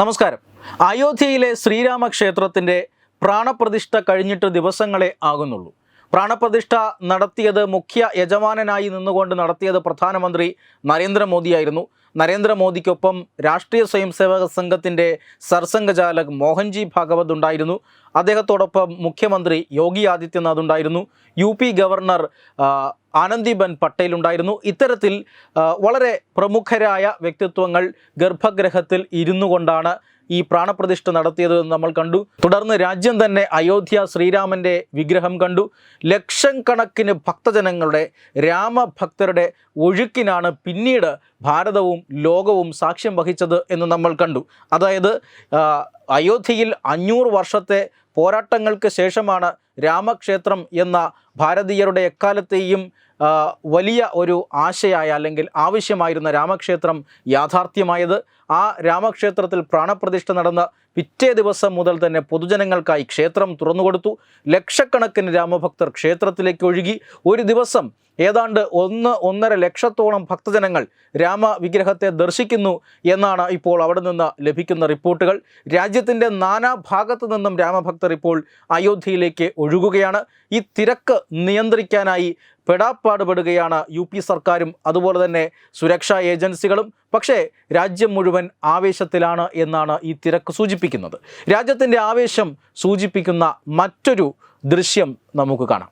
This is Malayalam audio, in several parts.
നമസ്കാരം. അയോധ്യയിലെ ശ്രീരാമക്ഷേത്രത്തിന്റെ പ്രാണപ്രതിഷ്ഠ കഴിഞ്ഞിട്ട് ദിവസങ്ങളെ ആകുന്നുള്ളൂ. പ്രാണപ്രതിഷ്ഠ നടത്തിയത് മുഖ്യ യജമാനനായി നിന്നുകൊണ്ട് നടത്തിയത് പ്രധാനമന്ത്രി നരേന്ദ്രമോദിയായിരുന്നു. നരേന്ദ്രമോദിക്കൊപ്പം രാഷ്ട്രീയ സ്വയംസേവക സംഘത്തിന്റെ സർസംഘചാലക് മോഹൻജി ഭാഗവത് ഉണ്ടായിരുന്നു. അദ്ദേഹത്തോടൊപ്പം മുഖ്യമന്ത്രി യോഗി ആദിത്യനാഥ് ഉണ്ടായിരുന്നു. U P governor Anandiben Patel ഉണ്ടായിരുന്നു. ഇത്തരത്തിൽ വളരെ പ്രമുഖരായ വ്യക്തിത്വങ്ങൾ ഗർഭഗ്രഹത്തിൽ ഇരുന്നു കൊണ്ടാണ് ഈ പ്രാണപ്രതിഷ്ഠ നടത്തിയത് നമ്മൾ കണ്ടു. തുടർന്ന് രാജ്യം തന്നെ അയോധ്യ ശ്രീരാമന്റെ വിഗ്രഹം കണ്ടു. ലക്ഷം കണക്കിന് ഭക്തജനങ്ങളുടെ രാമഭക്തരുടെ ഒഴുക്കിനാണ് പിന്നീട് ഭാരതവും ലോകവും സാക്ഷ്യം വഹിച്ചത് എന്ന് നമ്മൾ കണ്ടു. അതായത് അയോധ്യയിൽ അഞ്ഞൂറ് വർഷത്തെ പോരാട്ടങ്ങൾക്ക് ശേഷമാണ് രാമക്ഷേത്രം എന്ന ഭാരതീയരുടെ എക്കാലത്തെയും വലിയ ഒരു ആശയായ അല്ലെങ്കിൽ ആവശ്യമായിരുന്ന രാമക്ഷേത്രം യാഥാർത്ഥ്യമായത്. ആ രാമക്ഷേത്രത്തിൽ പ്രാണപ്രതിഷ്ഠ നടന്ന പിറ്റേ ദിവസം മുതൽ തന്നെ പൊതുജനങ്ങൾക്കായി ക്ഷേത്രം തുറന്നുകൊടുത്തു. ലക്ഷക്കണക്കിന് രാമഭക്തർ ക്ഷേത്രത്തിലേക്ക് ഒഴുകി. ഒരു ദിവസം ഏതാണ്ട് ഒന്ന് ഒന്നര ലക്ഷത്തോളം ഭക്തജനങ്ങൾ രാമ വിഗ്രഹത്തെ ദർശിക്കുന്നു എന്നാണ് ഇപ്പോൾ അവിടെ നിന്ന് ലഭിക്കുന്ന റിപ്പോർട്ടുകൾ. രാജ്യത്തിന്റെ നാനാ ഭാഗത്തു നിന്നും രാമഭക്തർ ഇപ്പോൾ അയോധ്യയിലേക്ക് ഒഴുകുകയാണ്. ഈ തിരക്ക് നിയന്ത്രിക്കാനായി പെടാപ്പാടുപെടുകയാണ് യു പി സർക്കാരും അതുപോലെ തന്നെ സുരക്ഷാ ഏജൻസികളും. പക്ഷേ രാജ്യം മുഴുവൻ ആവേശത്തിലാണ് എന്നാണ് ഈ തിരക്ക് സൂചിപ്പിക്കുന്നത്. രാജ്യത്തിന്റെ ആവേശം സൂചിപ്പിക്കുന്ന മറ്റൊരു ദൃശ്യം നമുക്ക് കാണാം.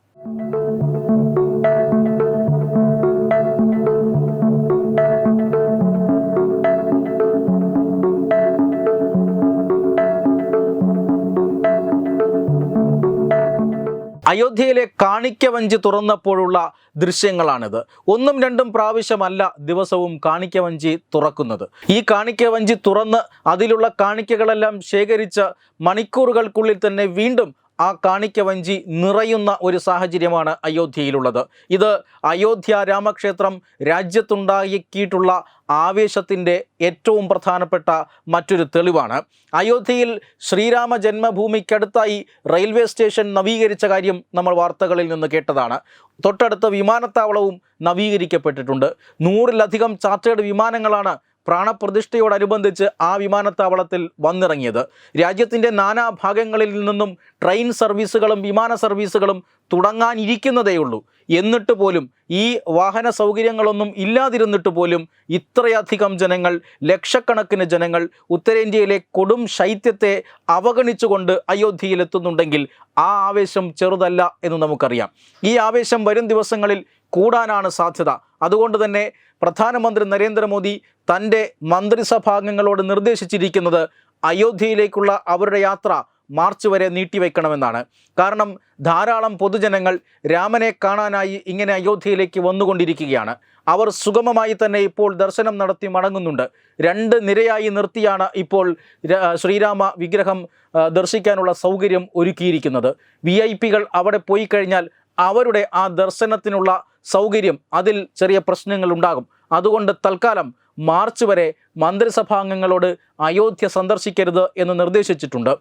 അയോധ്യയിലെ കാണിക്കവഞ്ചി തുറന്നപ്പോഴുള്ള ദൃശ്യങ്ങളാണിത്. ഒന്നും രണ്ടും പ്രാവശ്യമല്ല ദിവസവും കാണിക്കവഞ്ചി തുറക്കുന്നത്. ഈ കാണിക്കവഞ്ചി തുറന്ന് അതിലുള്ള കാണിക്കകളെല്ലാം ശേഖരിച്ച് മണിക്കൂറുകൾക്കുള്ളിൽ തന്നെ വീണ്ടും ആ കാണിക്കവഞ്ചി നിറയുന്ന ഒരു സാഹചര്യമാണ് അയോധ്യയിലുള്ളത്. ഇത് അയോധ്യ രാമക്ഷേത്രം രാജ്യത്തുണ്ടാക്കിയിട്ടുള്ള ആവേശത്തിന്റെ ഏറ്റവും പ്രധാനപ്പെട്ട മറ്റൊരു തെളിവാണ്. അയോധ്യയിൽ ശ്രീരാമ ജന്മഭൂമിക്കടുത്തായി റെയിൽവേ സ്റ്റേഷൻ നവീകരിച്ച കാര്യം നമ്മൾ വാർത്തകളിൽ നിന്ന് കേട്ടതാണ്. തൊട്ടടുത്ത വിമാനത്താവളവും നവീകരിക്കപ്പെട്ടിട്ടുണ്ട്. നൂറിലധികം ചാർട്ടേഡ് വിമാനങ്ങളാണ് പ്രാണപ്രതിഷ്ഠയോടനുബന്ധിച്ച് ആ വിമാനത്താവളത്തിൽ വന്നിറങ്ങിയത്. രാജ്യത്തിന്റെ നാനാ ഭാഗങ്ങളിൽ നിന്നും ട്രെയിൻ സർവീസുകളും വിമാന സർവീസുകളും തുടങ്ങാനിരിക്കുന്നതേയുള്ളൂ. എന്നിട്ട് പോലും ഈ വാഹന സൗകര്യങ്ങളൊന്നും ഇല്ലാതിരുന്നിട്ട് പോലും ഇത്രയധികം ജനങ്ങൾ ലക്ഷക്കണക്കിന് ജനങ്ങൾ ഉത്തരേന്ത്യയിലെ കൊടും ശൈത്യത്തെ അവഗണിച്ചുകൊണ്ട് അയോധ്യയിലെത്തുന്നുണ്ടെങ്കിൽ ആ ആവേശം ചെറുതല്ല എന്ന് നമുക്കറിയാം. ഈ ആവേശം വരും ദിവസങ്ങളിൽ കൂടാനാണ് സാധ്യത. അതുകൊണ്ട് തന്നെ പ്രധാനമന്ത്രി നരേന്ദ്രമോദി തന്റെ മന്ത്രിസഭാംഗങ്ങളോട് നിർദ്ദേശിച്ചിരിക്കുന്നത് അയോധ്യയിലേക്കുള്ള അവരുടെ യാത്ര മാർച്ച് വരെ നീട്ടിവെക്കണമെന്നാണ്. കാരണം ധാരാളം പൊതുജനങ്ങൾ രാമനെ കാണാനായി ഇങ്ങനെ അയോധ്യയിലേക്ക് വന്നുകൊണ്ടിരിക്കുകയാണ്. അവർ സുഗമമായി തന്നെ ഇപ്പോൾ ദർശനം നടത്തി മടങ്ങുന്നുണ്ട്. രണ്ട് നിരയായി നിർത്തിയാണ് ഇപ്പോൾ ശ്രീരാമ വിഗ്രഹം ദർശിക്കാനുള്ള സൗകര്യം ഒരുക്കിയിരിക്കുന്നത്. വി അവിടെ പോയി കഴിഞ്ഞാൽ അവരുടെ ആ ദർശനത്തിനുള്ള സൗകര്യം അതിൽ ചെറിയ പ്രശ്നങ്ങൾ ഉണ്ടാകും. അതുകൊണ്ട് തൽക്കാലം മാർച്ച് വരെ മന്ത്രിസഭാംഗങ്ങളോട് അയോധ്യ സന്ദർശിക്കരുത് എന്ന് നിർദ്ദേശിച്ചിട്ടുണ്ട്.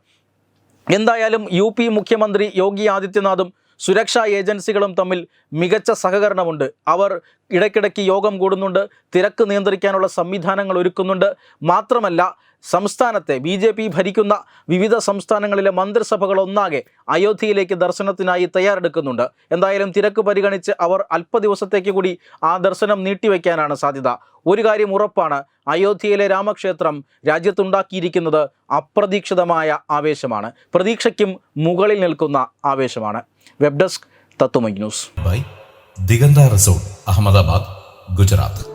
എന്തായാലും യു പി മുഖ്യമന്ത്രി യോഗി ആദിത്യനാഥും സുരക്ഷാ ഏജൻസികളും തമ്മിൽ മികച്ച സഹകരണമുണ്ട്. അവർ ഇടയ്ക്കിടയ്ക്ക് യോഗം കൂടുന്നുണ്ട് തിരക്ക് നിയന്ത്രിക്കാനുള്ള സംവിധാനങ്ങൾ ഒരുക്കുന്നുണ്ട്. മാത്രമല്ല സംസ്ഥാനത്തെ ബി ജെ പി ഭരിക്കുന്ന വിവിധ സംസ്ഥാനങ്ങളിലെ മന്ത്രിസഭകൾ ഒന്നാകെ അയോധ്യയിലേക്ക് ദർശനത്തിനായി തയ്യാറെടുക്കുന്നുണ്ട്. എന്തായാലും തിരക്ക് പരിഗണിച്ച് അവർ അല്പ ദിവസത്തേക്ക് കൂടി ആ ദർശനം നീട്ടിവെക്കാനാണ് സാധ്യത. ഒരു കാര്യം ഉറപ്പാണ് അയോധ്യയിലെ രാമക്ഷേത്രം രാജ്യത്തുണ്ടാക്കിയിരിക്കുന്നത് അപ്രതീക്ഷിതമായ ആവേശമാണ്. പ്രതീക്ഷയ്ക്കും മുകളിൽ നിൽക്കുന്ന ആവേശമാണ്. Web desk Tatvamayi news. By Diganta resort Ahmedabad Gujarat.